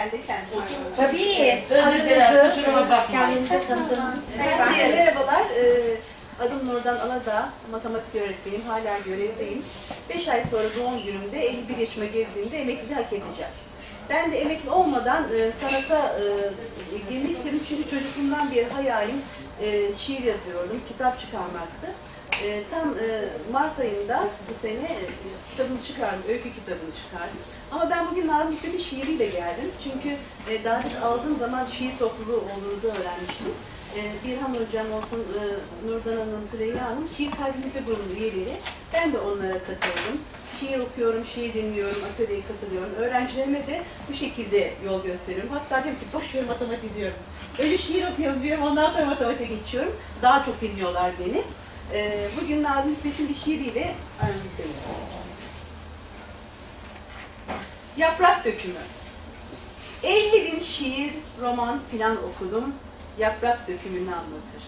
Ben de kendim. Tabii. Adınızı kendinize tanıtın. Ben merhabalar. Ee, adım Nurdan Aladağ. Matematik öğretmeniyim. Hala görevdeyim. 5 ay sonra doğum günümde 51 yaşıma girdiğimde emekli hak edeceğim. Ben de emekli olmadan e, sanata e, girmek istedim çünkü çocukluğumdan beri hayalim e, şiir yazıyordum, kitap çıkarmaktı. E, tam e, Mart ayında bu sene e, kitabını çıkardım, öykü kitabını çıkardım. Ama ben bugün Nazım Hikmet'in şiiriyle geldim. Çünkü e, davet aldığım zaman şiir topluluğu olduğunu öğrenmiştim. E, Birhan Hocam olsun, e, Nurdan Hanım, Süreyya Hanım, Şiir Kalbimizde grubun üyeleri. Ben de onlara katıldım. Şiir okuyorum, şiir dinliyorum, atölyeye katılıyorum. Öğrencilerime de bu şekilde yol gösteriyorum. Hatta diyorum ki boş ver matematik diyorum. Önce şiir okuyalım diyorum, ondan sonra matematiğe geçiyorum. Daha çok dinliyorlar beni. E, bugün Nazım Hikmet'in bir şiiriyle aranızdayım. Yaprak dökümü. 50 bin şiir, roman filan okudum. Yaprak dökümünü anlatır.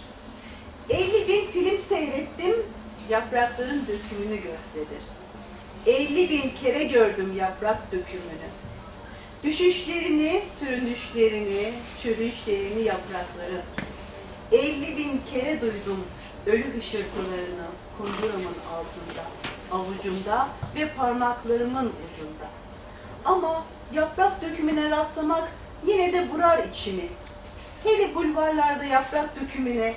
50 bin film seyrettim. Yaprakların dökümünü gösterir. 50 bin kere gördüm yaprak dökümünü. Düşüşlerini, türünüşlerini, çürüyüşlerini yaprakların. 50 bin kere duydum ölü hışırtılarını kunduramın altında, avucumda ve parmaklarımın ucunda. Ama yaprak dökümüne rastlamak yine de burar içimi. Hele bulvarlarda yaprak dökümüne,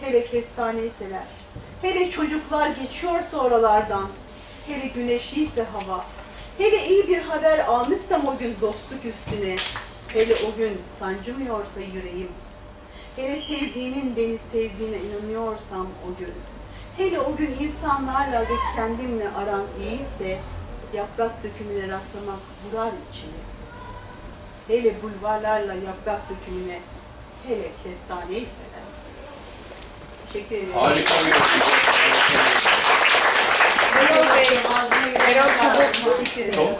hele kestaneseler, hele çocuklar geçiyorsa oralardan, hele güneşli ve hava, hele iyi bir haber almışsam o gün dostluk üstüne, hele o gün sancımıyorsa yüreğim, hele sevdiğimin beni sevdiğine inanıyorsam o gün, hele o gün insanlarla ve kendimle aram iyiyse, yaprak dökümüne rastlamak vurar içimi. Hele bulvarlarla yaprak dökümüne, hele kestane ifeler. Teşekkür ederim. Harika bir Erol Bey, Erol Çubuk. Çok.